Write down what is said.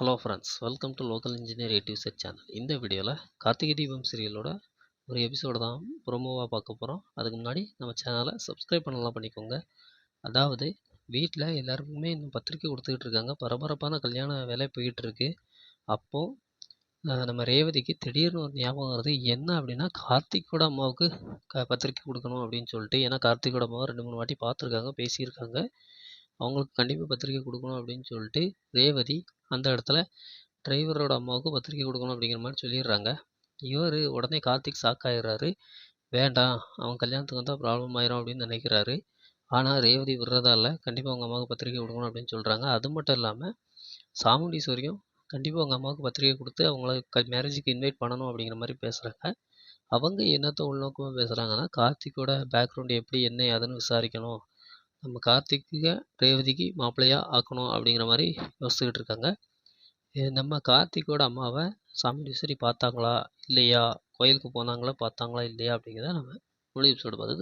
Hello friends welcome to local engineer A set channel இந்த வீடியோவில் கார்த்திகை தீபம் சீரியலோட ஒரு எபிசோடு தான் ப்ரோமோவாக பார்க்க போகிறோம் அதுக்கு முன்னாடி நம்ம சேனலை சப்ஸ்கிரைப் பண்ணலாம் பண்ணிக்கோங்க. அதாவது வீட்டில் எல்லாருக்குமே இன்னும் பத்திரிக்கை கொடுத்துக்கிட்டு இருக்காங்க. பரபரப்பான கல்யாண வேலை போயிட்டு இருக்கு. அப்போது நம்ம ரேவதிக்கு திடீர்னு ஒரு ஞாபகம் வருது என்ன அப்படின்னா கார்த்திக்கோட அம்மாவுக்கு க பத்திரிக்கை கொடுக்கணும் அப்படின்னு சொல்லிட்டு. ஏன்னா கார்த்திக்கோட அம்மாவை ரெண்டு மூணு வாட்டி பார்த்துருக்காங்க பேசியிருக்காங்க. அவங்களுக்கு கண்டிப்பாக பத்திரிக்கை கொடுக்கணும் அப்படின்னு சொல்லிட்டு ரேவதி அந்த இடத்துல டிரைவரோட அம்மாவுக்கு பத்திரிக்கை கொடுக்கணும் அப்படிங்கிற மாதிரி சொல்லிடுறாங்க. இவர் உடனே கார்த்திக் ஷாக் ஆயிடுறாரு. வேண்டாம் அவன் கல்யாணத்துக்கு வந்தால் ப்ராப்ளம் ஆயிரும் அப்படின்னு நினைக்கிறாரு. ஆனால் ரேவதி விடுறதா இல்லை கண்டிப்பாக அவங்க அம்மாவுக்கு பத்திரிக்கை கொடுக்கணும் அப்படின்னு சொல்கிறாங்க அது மட்டும் இல்லாமல் சாமுண்டீஸ்வரியும் கண்டிப்பாக அவங்க அம்மாவுக்கு பத்திரிக்கை கொடுத்து அவங்கள க மேரேஜுக்கு இன்வைட் பண்ணணும் அப்படிங்கிற மாதிரி பேசுகிறாங்க அவங்க என்னத்தை உள்நோக்கமாக பேசுகிறாங்கன்னா கார்த்திக்கோட பேக்ரவுண்ட் எப்படி என்ன ஏதுன்னு விசாரிக்கணும். நம்ம கார்த்திக்கை ரேவதிக்கு மாப்பிள்ளையாக ஆக்கணும் அப்படிங்கிற மாதிரி யோசிச்சுக்கிட்டு இருக்காங்க. நம்ம கார்த்திக்கோட அம்மாவை சாமுண்டீஸ்வரி பார்த்தாங்களா இல்லையா? கோயிலுக்கு போனாங்களா பார்த்தாங்களா இல்லையா அப்படிங்கிறத நம்ம முழு எபிசோடு பார்த்து